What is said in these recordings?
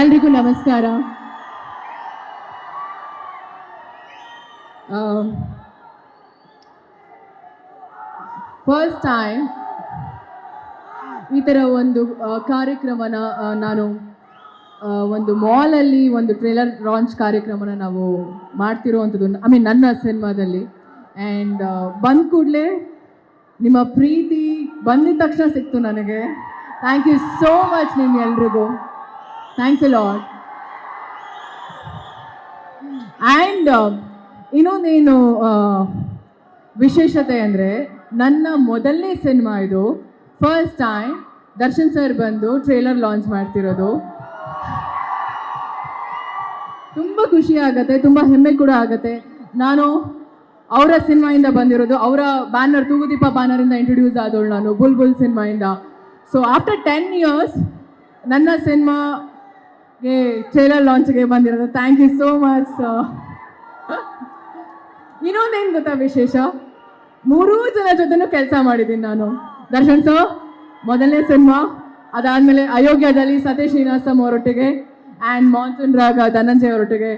ಎಲ್ರಿಗೂ ನಮಸ್ಕಾರ. First time ಈ ಥರ ಒಂದು ಕಾರ್ಯಕ್ರಮನ ನಾನು ಒಂದು ಮಾಲಲ್ಲಿ ಒಂದು ಟ್ರೇಲರ್ ಲಾಂಚ್ ಕಾರ್ಯಕ್ರಮನ ನಾವು ಮಾಡ್ತಿರುವಂಥದ್ದು ಐ ಮೀನ್ ನನ್ನ ಸಿನಿಮಾದಲ್ಲಿ ಆ್ಯಂಡ್ ಬಂದ ಕೂಡಲೇ ನಿಮ್ಮ ಪ್ರೀತಿ ಬಂದಿದ ತಕ್ಷಣ ಸಿಕ್ತು ನನಗೆ. ಥ್ಯಾಂಕ್ ಯು ಸೋ ಮಚ್ ನಿಮ್ಗೆಲ್ರಿಗೂ ಥ್ಯಾಂಕ್ ಯು ಲಾಟ್ ಆ್ಯಂಡ್ ಇನ್ನೊಂದೇನು ವಿಶೇಷತೆ ಅಂದರೆ ನನ್ನ ಮೊದಲನೇ ಸಿನಿಮಾ ಇದು. ಫಸ್ಟ್ ಟೈಮ್ ದರ್ಶನ್ ಸರ್ ಬಂದು ಟ್ರೇಲರ್ ಲಾಂಚ್ ಮಾಡ್ತಿರೋದು. ತುಂಬ ಖುಷಿ ಆಗುತ್ತೆ, ತುಂಬ ಹೆಮ್ಮೆ ಕೂಡ ಆಗುತ್ತೆ. ನಾನು ಅವರ ಸಿನಿಮಾಯಿಂದ ಬಂದಿರೋದು, ಅವರ ಬ್ಯಾನರ್ ತೂಗುದೀಪ ಬ್ಯಾನರಿಂದ ಇಂಟ್ರೊಡ್ಯೂಸ್ ಆದವಳು ನಾನು ಬುಲ್ ಬುಲ್ ಸಿನಿಮಾಯಿಂದ. ಸೊ ಆಫ್ಟರ್ ಟೆನ್ ಇಯರ್ಸ್ ನನ್ನ ಸಿನಿಮಾಗೆ ಟ್ರೇಲರ್ ಲಾಂಚ್ಗೆ ಬಂದಿರೋದು. ಥ್ಯಾಂಕ್ ಯು ಸೋ ಮಚ್ ಇನ್ನೊಂದೇನು ಗೊತ್ತಾ ವಿಶೇಷ? ಮೂರೂ ಜನ ಜೊತೆನೂ ಕೆಲಸ ಮಾಡಿದ್ದೀನಿ ನಾನು. ದರ್ಶನ್ ಸರ್ ಮೊದಲನೇ ಸಿನಿಮಾ ಅದಾದಮೇಲೆ ಅಯೋಗ್ಯದಲ್ಲಿ ಸತೀಶ್ ಶ್ರೀನಿವಾಸಂ ಅವರೊಟ್ಟಿಗೆ ಆ್ಯಂಡ್ ಮಾನ್ಸೂನ್ ರಾಗ ಧನಂಜಯ್ ಅವರೊಟ್ಟಿಗೆ.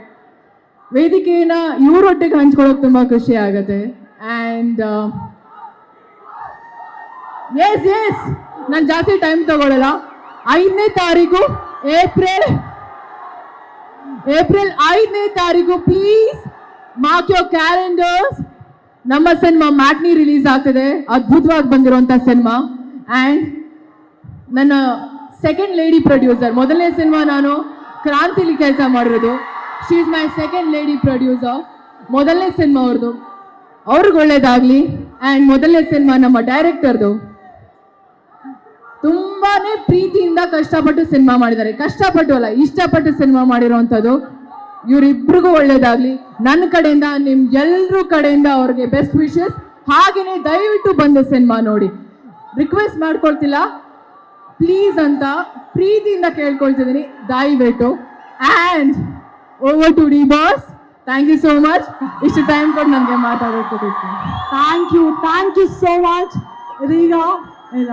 ವೇದಿಕೆನ ಇವರೊಟ್ಟಿಗೆ ಹಂಚ್ಕೊಳ್ಳೋಕೆ ತುಂಬ ಖುಷಿ ಆಗುತ್ತೆ. ಆ್ಯಂಡ್ ಎಸ್ ಎಸ್ ನಾನು ಜಾಸ್ತಿ ಟೈಮ್ ತಗೊಳ್ಳಲ್ಲ ಐದನೇ ತಾರೀಕು ಏಪ್ರಿಲ್ ಏಪ್ರಿಲ್ ಐದನೇ ತಾರೀಕು ಪ್ಲೀಸ್ ಮಾರ್ಕ್ ಯೋರ್ ಕ್ಯಾಲೆಂಡರ್ಸ್ ನಮ್ಮ ಸಿನಿಮಾ ಮ್ಯಾಟ್ನಿ ರಿಲೀಸ್ ಆಗ್ತದೆ. ಅದ್ಭುತವಾಗಿ ಬಂದಿರುವಂಥ ಸಿನಿಮಾ ಆ್ಯಂಡ್ ನನ್ನ ಸೆಕೆಂಡ್ ಲೇಡಿ ಪ್ರೊಡ್ಯೂಸರ್ ಮೊದಲನೇ ಸಿನಿಮಾ ನಾನು ಕ್ರಾಂತಿಲಿ ಕೆಲಸ ಮಾಡಿರೋದು. She is my second lady producer ಮೊದಲನೇ ಸಿನಿಮಾ ಅವ್ರದ್ದು ಅವ್ರಿಗೆ ಒಳ್ಳೇದಾಗಲಿ. ಆ್ಯಂಡ್ ಮೊದಲನೇ ಸಿನಿಮಾ ನಮ್ಮ ಡೈರೆಕ್ಟರ್ದು ತುಂಬಾ ಪ್ರೀತಿಯಿಂದ ಕಷ್ಟಪಟ್ಟು ಸಿನಿಮಾ ಮಾಡಿದ್ದಾರೆ. ಕಷ್ಟಪಟ್ಟು ಅಲ್ಲ ಇಷ್ಟಪಟ್ಟು ಸಿನಿಮಾ ಮಾಡಿರೋವಂಥದ್ದು ಇವರಿಬ್ರಿಗೂ ಒಳ್ಳೇದಾಗ್ಲಿ. ನನ್ನ ಕಡೆಯಿಂದ, ನಿಮ್ ಎಲ್ಲರೂ ಕಡೆಯಿಂದ ಅವ್ರಿಗೆ ಬೆಸ್ಟ್ ವಿಶಸ್ ಹಾಗೆಯೇ ದಯವಿಟ್ಟು ಬಂದು ಸಿನಿಮಾ ನೋಡಿ. ರಿಕ್ವೆಸ್ಟ್ ಮಾಡ್ಕೊಳ್ತಿಲ್ಲ. ಪ್ಲೀಸ್ ಅಂತ ಪ್ರೀತಿಯಿಂದ ಕೇಳ್ಕೊಳ್ತಿದ್ದೀನಿ. ದಯವಿಟ್ಟು. And over to D boss thank you so much ಇಷ್ಟು ಟೈಮ್ ಕೊಟ್ಟು ನನಗೆ ಮಾತಾಡೋಕ್ಕೆ thank you thank you so much ಇದೀಗ ಇಲ್ಲ